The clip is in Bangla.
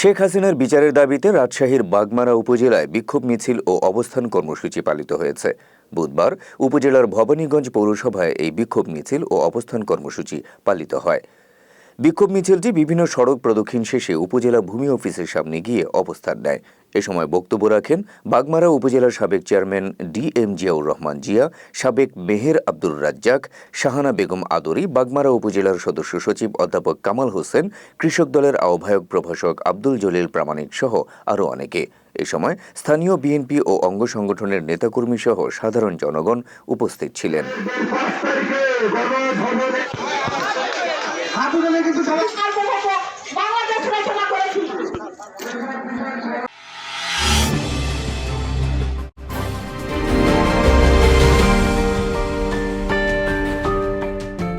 শেখ হাসিনার বিচারের দাবিতে রাজশাহীর বাগমারা উপজেলায় বিক্ষোভ মিছিল ও অবস্থান কর্মসূচি পালিত হয়েছে। বুধবার উপজেলার ভবানীগঞ্জ পৌরসভায় এই বিক্ষোভ মিছিল ও অবস্থান কর্মসূচি পালিত হয়। বিক্ষোভ মিছিলটি বিভিন্ন সড়ক প্রদক্ষিণ শেষে উপজেলা ভূমি অফিসের সামনে গিয়ে অবস্থান নেয়। এ সময় বক্তব্য রাখেন বাগমারা উপজেলার সাবেক chairman D M Ziaur Rahman Zia, সাবেক মেহের আব্দুর রাজ্জাক, শাহানা বেগম আদরি, বাগমারা উপজেলার সদস্য সচিব অধ্যাপক কামাল হোসেন, কৃষক দলের আহ্বায়ক প্রভাষক আব্দুল জলিল প্রামাণিক সহ আরও অনেকে। এ সময় স্থানীয় বিএনপি ও অঙ্গ সংগঠনের নেতাকর্মী সহ সাধারণ জনগণ উপস্থিত ছিলেন। কিন্তু